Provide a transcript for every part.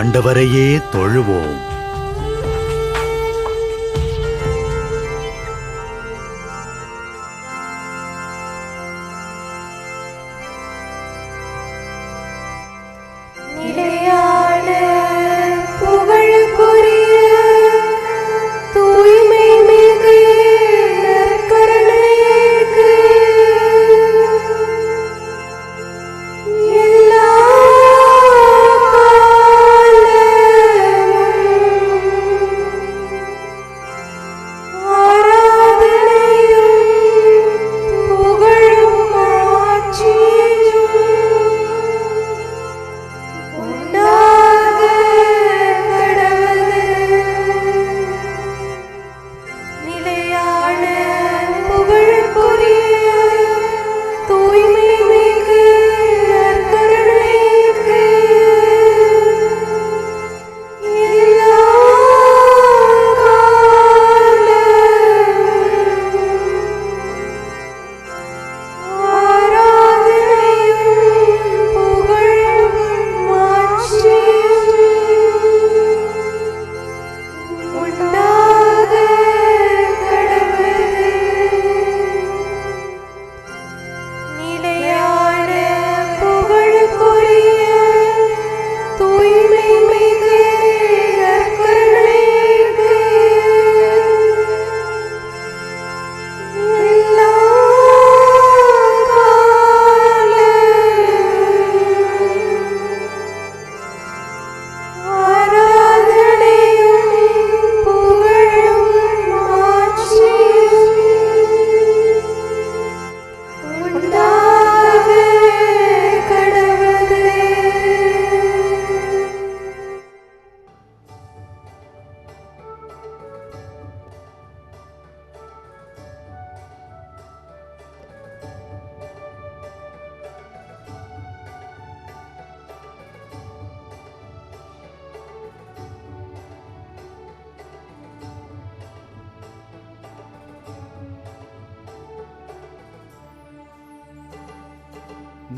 ஆண்டவரையே தொழுவோம்.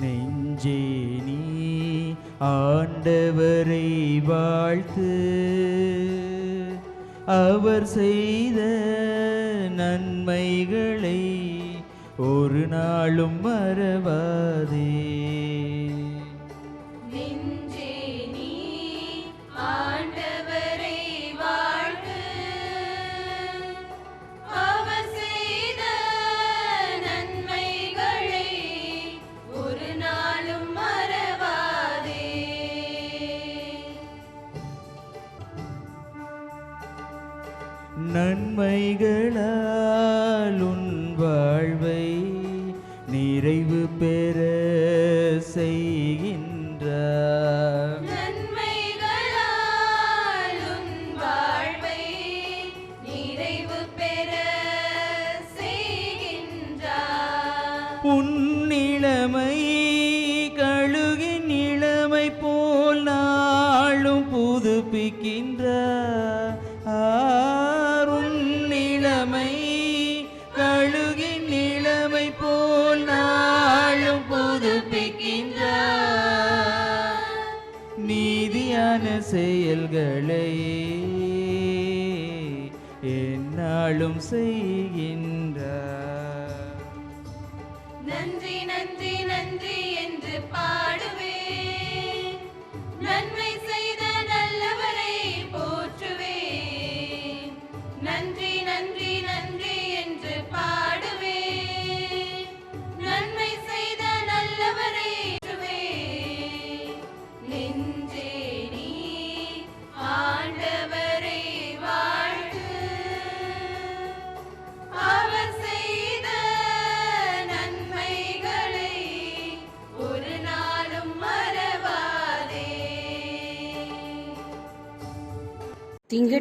நெஞ்சே நீ ஆண்டவரை வாழ்த்து. அவர் செய்த நன்மைகளை ஒரு நாளும் மறவாதே. புதுப்பிக்கின்றார் ஆர் உன்னிளமை கழுகின் நிலைமை போல் நாளும் புதுப்பிக்கின்ற நீதியான செயல்களை என்னாலும் செய்கின்றார் நன்றி நன்றி நன்றி என்று பாடுவே நன்மை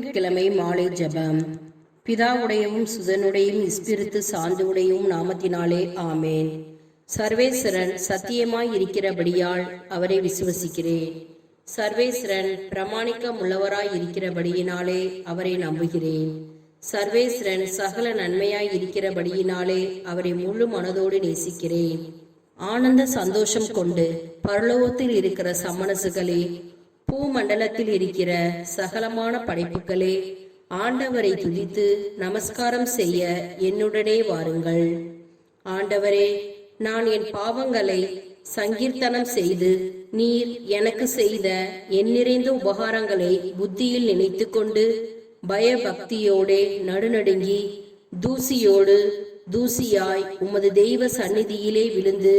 திங்கட்கிழமை மாலை ஜபம். பிதாவுடையவும் சுதனுடையும் இஸ்பிரித்து சாந்துடையும் நாமத்தினாலே ஆமேன். சர்வேஸ்வரன் சத்தியமாய் இருக்கிறபடியால் அவரை விசுவசிக்கிறேன். சர்வேஸ்வரன் பிரமாணிக்கம் உள்ளவராய் இருக்கிறபடியினாலே அவரை நம்புகிறேன். சர்வேஸ்வரன் சகல நன்மையாய் இருக்கிறபடியினாலே அவரை முழு மனதோடு நேசிக்கிறேன். ஆனந்த சந்தோஷம் கொண்டு பரலோகத்தில் இருக்கிற சமணசுகளே பூமண்டலத்தில் இருக்கிற சகலமான படைப்புகளே ஆண்டவரை துதித்து நமஸ்காரம் செய்ய என்னுடனே வாருங்கள். ஆண்டவரே நான் என் பாவங்களை சங்கீர்த்தனம் செய்து நீர் எனக்கு செய்த என் நிறைந்த உபகாரங்களை புத்தியில் நினைத்துக்கொண்டு பயபக்தியோடே நடுநடுங்கி தூசியோடு தூசியாய் உமது தெய்வ சந்நிதியிலே விழுந்து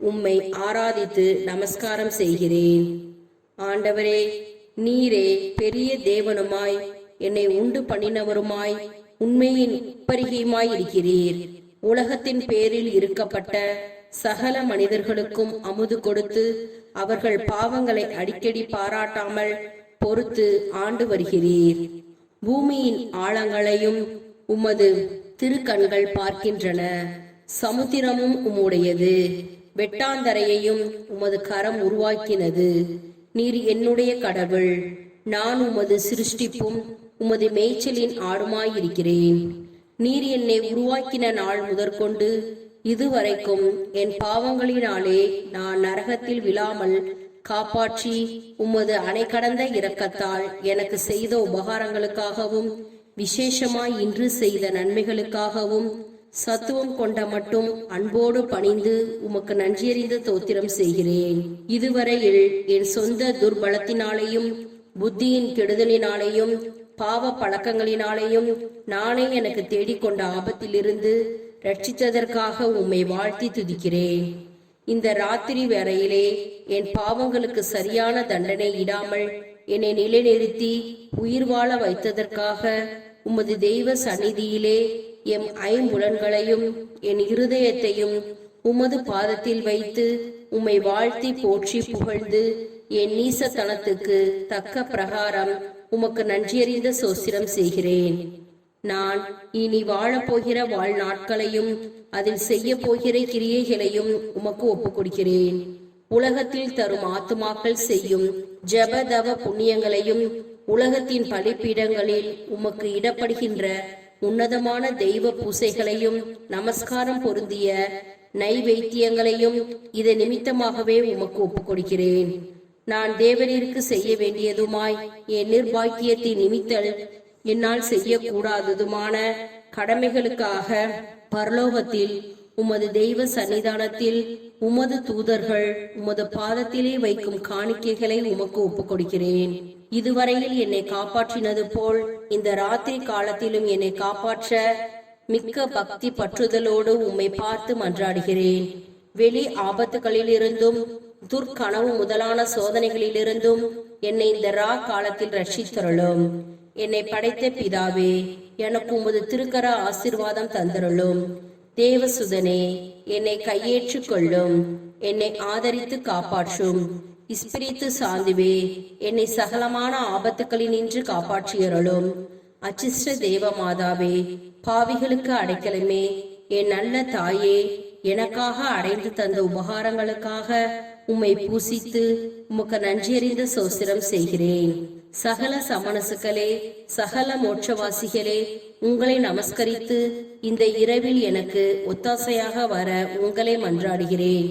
உம்மை ஆராதித்து நமஸ்காரம் செய்கிறேன். ஆண்டவரே நீரே பெரிய தேவனுமாய் என்னை உண்டு பண்ணினவருமாய் உண்மையின் பரிகையுமாய் இருக்கிறீர். உலகத்தின் பேரில் இருக்கப்பட்ட சகல மனிதர்களுக்கும் அமுது கொடுத்து அவர்கள் பாவங்களை அடிக்கடி பாராட்டாமல் பொறுத்து ஆண்டு வருகிறீர். பூமியின் ஆழங்களையும் உமது திருக்கண்கள் பார்க்கின்றன. சமுத்திரமும் உம்முடையது. வெட்டாந்தரையையும் உமது கரம் உருவாக்கினது. நீர் என்னுடைய கடவுள். நான் உமது சிருஷ்டிப்பும் உமது மேய்ச்சலின் ஆடுமாயிருக்கிறேன் நீர் என்னை உருவாக்கின நாள் முதற்கொண்டு இதுவரைக்கும் என் பாவங்களினாலே நான் நரகத்தில் விழாமல் காப்பாற்றி உமது அணை கடந்த இரக்கத்தால் எனக்கு செய்த உபகாரங்களுக்காகவும் விசேஷமாய் இன்று செய்த நன்மைகளுக்காகவும் சத்துவம் கொண்ட மட்டும் அன்போடு பணிந்து உமக்கு நன்றியறிந்து தோத்திரம் செய்கிறேன். இதுவரையில் என் சொந்த துர்பலத்தினாலேயும் புத்தியின் கெடுதலினாலேயும் பாவ பழக்கங்களினாலேயும் நானே எனக்கு தேடிக்கொண்ட ஆபத்திலிருந்து ரட்சித்ததற்காக உம்மை வாழ்த்தி துதிக்கிறேன். இந்த ராத்திரி வேளையிலே என் பாவங்களுக்கு சரியான தண்டனை இடாமல் என்னை நிலைநிறுத்தி உயிர் வாழ வைத்ததற்காக உமது தெய்வ சந்நிதியிலே எம் ஐம்புலன்களையும் என் இருதயத்தையும் உமது பாதத்தில் வைத்து உம்மை வாழ்த்தி போற்றி புகழ்ந்து என் நீசத்தனத்துக்கு தக்க பிரகாரம் உமக்கு நன்றியறிந்த சோசிரம் செய்கிறேன். நான் இனி வாழப்போகிற வாழ்நாட்களையும் அதில் செய்ய போகிற கிரியைகளையும் உமக்கு ஒப்புக் கொடுக்கிறேன் உலகத்தில் தரும் ஆத்துமாக்கள் செய்யும் ஜெபதவ புண்ணியங்களையும் உலகத்தின் பலிப்பீடங்களில் உமக்கு இடப்படுகின்ற உன்னதமான தெய்வ பூசைகளையும் நமஸ்காரம் பொருந்திய நைவேத்தியங்களையும் இதை நிமித்தமாகவே உமக்கு ஒப்புக் கொடுக்கிறேன் நான் தேவனிற்கு செய்ய வேண்டியதுமாய் என் நிர்பாக்கியத்தின் நிமித்தல் என்னால் செய்யக்கூடாததுமான கடமைகளுக்காக பரலோகத்தில் உமது தெய்வ சன்னிதானத்தில் உமது தூதர்கள் உமது பாதத்திலே வைக்கும் காணிக்கைகளை உமக்கு ஒப்புக் கொடுக்கிறேன் இதுவரையில் என்னை காப்பாற்றினது போல் இந்த ராத்திரி காலத்திலும் என்னை காப்பாற்ற மிக்க பக்தி பற்றுதலோடு உம்மை பார்த்து மன்றாடுகிறேன். வெளி ஆபத்துகளிலிருந்தும் துர்க்கனவு முதலான சோதனைகளிலிருந்தும் என்னை இந்த ரா காலத்தில் ரட்சித்தருளும். என்னை படைத்த பிதாவே எனக்கு உமது திருக்கர ஆசீர்வாதம் தந்தருளும். தேவசுதனே என்னை கையேற்றுக் கொள்ளும் என்னை ஆதரித்து காப்பாற்றும். இஸ்பிரித்து சாந்துவே என்னை சகலமான ஆபத்துக்களினின்று காப்பாற்றியருளும். அச்சிஷ்ட தேவ மாதாவே பாவிகளுக்கு அடைக்கலமே. என் நல்ல தாயே எனக்காக அடைந்து தந்த உபகாரங்களுக்காக உம்மை பூசித்து உமக்கு நன்றியறிந்த சோசிரம் செய்கிறேன். சகல சமணசுகளே சகல மோட்சவாசிகளே உங்களை நமஸ்கரித்து இந்த இரவில் எனக்கு ஒத்தாசையாக வர உங்களை மன்றாடுகிறேன்.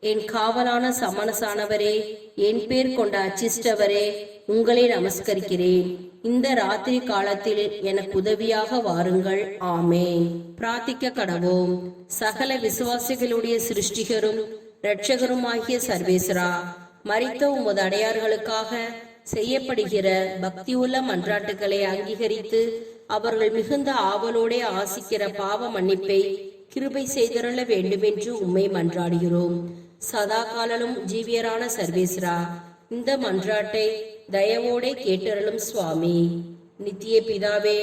என் காவலான சமணசானவரே என் பேர் கொண்ட அச்சிஷ்டவரே உங்களை நமஸ்கரிக்கிறேன். இந்த ராத்திரி காலத்தில் எனக்கு உதவியாக வாருங்கள். ஆமே பிரார்த்திக்க கடவோம். சகல விசுவாசிகளுடைய சிருஷ்டிகரும் இரட்சகருமாகிய சர்வேஸ்வரா மறித்த உமது அடையார்களுக்காக செய்யப்படுகிற பக்தியுள்ள மன்றாட்டுகளை அங்கீகரித்து அவர்கள் மிகுந்த ஆவலோடே ஆசிக்கிற பாவ மன்னிப்பை கிருபை செய்தருள வேண்டுமென்று உம்மை மன்றாடுகிறோம். சதா காலலும் ஜீவியரான சர்வேஸ்ரா இந்த மன்றாட்டை தயவோடே கேட்டருளும் சுவாமி. நித்திய பிதாவே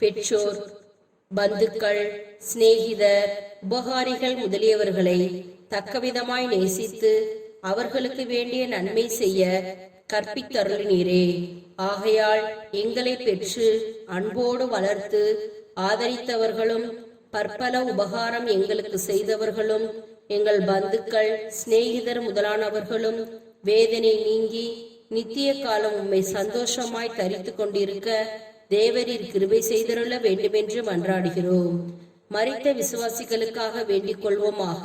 பெற்றோர் பந்துக்கள் சிநேகிதர் உபகாரிகள் முதலியவர்களை தக்கவிதமாய் நேசித்து அவர்களுக்கு வேண்டிய நன்மை செய்ய கற்பித்தருளினீரே. ஆகையால் எங்களை பெற்று அன்போடு வளர்த்து ஆதரித்தவர்களும் பற்பல உபகாரம் எங்களுக்கு செய்தவர்களும் எங்கள் பந்துக்கள் சிநேகிதர் முதலானவர்களும் வேதனை நீங்கி நித்திய காலம் உம்மை சந்தோஷமாய் தரித்து கொண்டிருக்க தேவரீர் கிருபை செய்தருள வேண்டுமென்று மன்றாடுகிறோம். மறித்த விசுவாசிகளுக்காக வேண்டிக் கொள்வோமாக.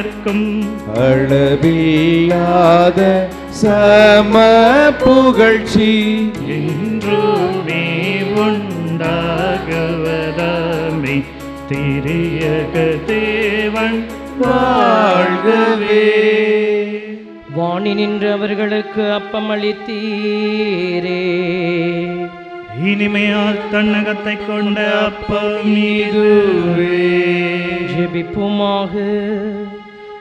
ஆவியானவர்க்கும் அளவில்லாத சம புகழ்ச்சி. என்றுமே உண்டாகவதாமே திரியக தேவன் வாழ்கவே. வாணி நின்று அவர்களுக்கு அப்பம் அளித்தீரே இனிமையால் தன்னகத்தை கொண்ட அப்பம் இதுவே ஜெபிப்புமாக.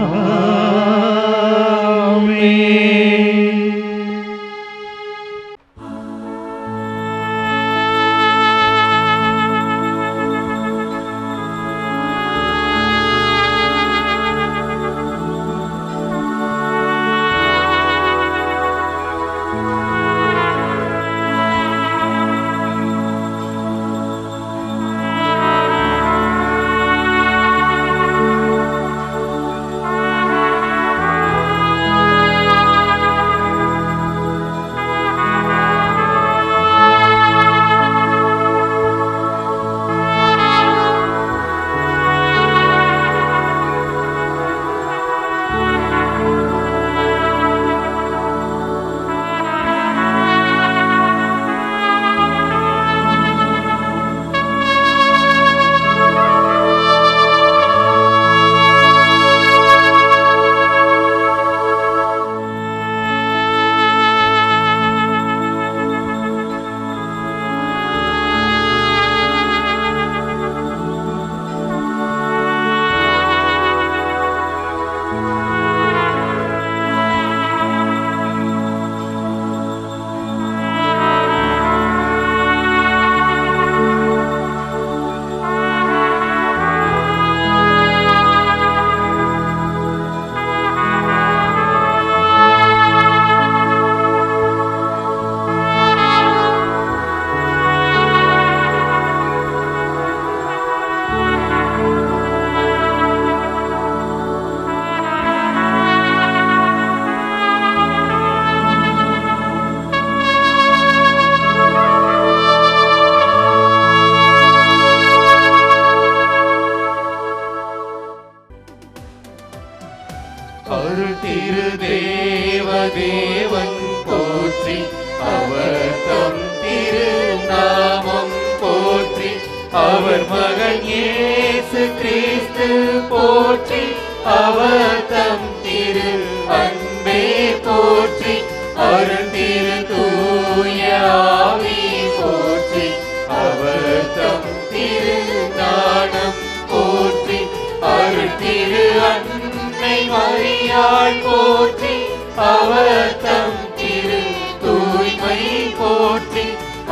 Amen. போற்றி அவர் தம் திருநாமம் போற்றி அவர் மகன் இயேசு கிறிஸ்து போற்றி அவர் தம் திரு அன்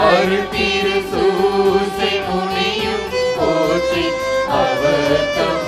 அருள் திரு சூசை முனியும் போற்றி அவர் தம்